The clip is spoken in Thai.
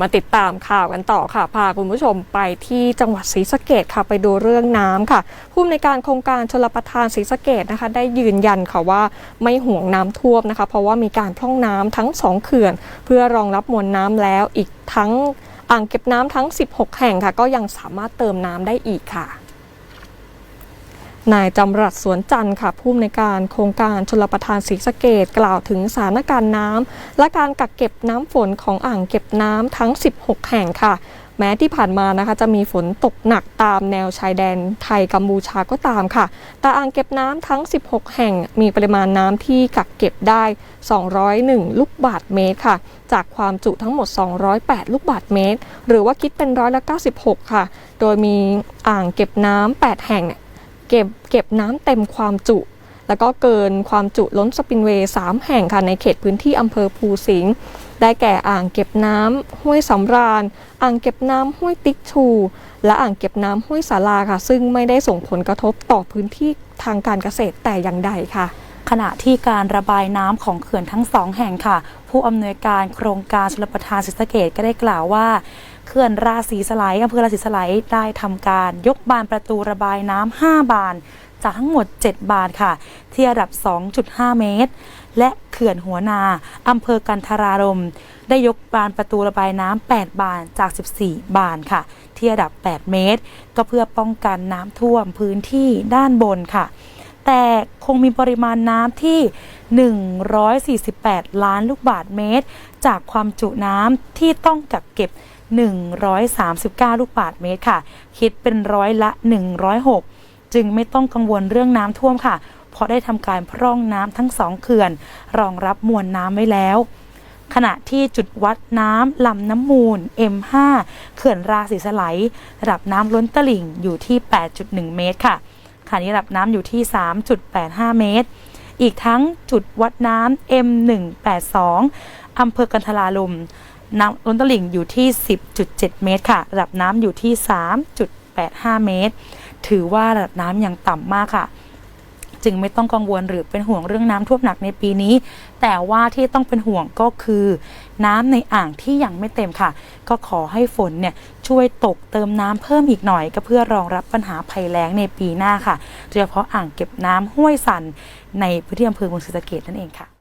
มาติดตามข่าวกันต่อค่ะ พาคุณผู้ชมไปที่จังหวัดศรีสะเกดค่ะ ไปดูเรื่องน้ำค่ะผู้อำนวยการโครงการชลประทานศรีสะเกดนะคะ ได้ยืนยันค่ะว่าไม่ห่วงน้ำท่วมนะคะ เพราะว่ามีการพร่องน้ำทั้งสองเขื่อน เพื่อรองรับมวลน้ำแล้วอีกทั้งอ่างเก็บน้ำทั้ง 16 แห่งค่ะ ก็ยังสามารถเติมน้ำได้อีกค่ะ นายจำรัดสวนจันทร์ค่ะผู้อำนวยการโครงการชลประทานศรีสะเกดกล่าวถึงสถานการณ์น้ำและการกักเก็บน้ำฝนของอ่างเก็บน้ำทั้ง 16 แห่งค่ะ แม้ที่ผ่านมานะคะจะมีฝนตกหนักตามแนวชายแดนไทยกัมพูชาก็ตามค่ะ แต่อ่างเก็บน้ำทั้ง 16 แห่งมีปริมาณน้ำที่กักเก็บได้ 201 ลูกบาทเมตรค่ะ จากความจุทั้งหมด 208 ลูกบาทเมตร หรือว่าคิดเป็นร้อยละ96 ค่ะ โดยมีอ่างเก็บน้ำ8แห่ง เก็บเก็บน้ำเต็มความจุ แล้วก็เกินความจุล้นสปินเวย์ 3 แห่งค่ะในเขตพื้นที่อำเภอภูสิงห์ได้แก่อ่างเก็บน้ำห้วยสำราญ อ่างเก็บน้ำห้วยติ๊กชู และอ่างเก็บน้ำห้วยสาลาค่ะ ซึ่งไม่ได้ส่งผลกระทบต่อพื้นที่ทางการเกษตรแต่อย่างใดค่ะขณะที่การระบายน้ำของเขื่อนทั้งสองแห่งค่ะ ผู้อำนวยการโครงการชลประทานศรีสะเกดก็ได้กล่าวว่า เขื่อนราศีสไลด์อำเภอราศีสไลด์ได้ทำการยกบานประตูระบายน้ำ5บาน จากทั้งหมด 7 บานค่ะ ที่ระดับ 2.5 เมตร และเขื่อนหัวนาอำเภอกันทรารม ได้ยกบานประตูระบายน้ำ8บานจาก 14 บานค่ะ ที่ระดับ 8 เมตร ก็เพื่อป้องกันน้ำท่วมพื้นที่ด้านบนค่ะ แต่คงมีปริมาณน้ำที่ 148 ล้านลูกบาทเมตร จากความจุน้ำที่ต้องกักเก็บ 139 ลูกบาทเมตรค่ะ คิดเป็นร้อยละ 106 จึงไม่ต้องกังวลเรื่องน้ำท่วมค่ะ เพราะได้ทำการพร่องน้ำทั้งสองเขื่อน รองรับมวลน้ำไว้แล้วขณะที่จุดวัดน้ำลำน้ำมูล M5 เขื่อนราศีสไลด์ระดับน้ำล้นตลิ่งอยู่ที่ 8.1 เมตรค่ะ ขณะนี้ระดับน้ำอยู่ที่ 3.85 เมตร อีกทั้งจุดวัดน้ำ M182 อำเภอกันทลาลุมน้ำล้นตลิ่งอยู่ที่ 10.7 เมตรค่ะ ระดับน้ำอยู่ที่ 3.85 เมตร ถือว่าระดับน้ำยังต่ำมากค่ะ จึงไม่ต้องกังวลหรือเป็นห่วงเรื่องน้ำท่วมหนักในปีนี้ แต่ว่าที่ต้องเป็นห่วงก็คือ น้ำในอ่างที่ยังไม่เต็มค่ะ ก็ขอให้ฝนเนี่ยช่วยตกเติมน้ำเพิ่มอีกหน่อย ก็เพื่อรองรับปัญหาภัยแล้งในปีหน้าค่ะโดยเฉพาะอ่างเก็บน้ำห้วยสันในพื้นที่อำเภอเมืองศรีสะเกดนั่นเองค่ะ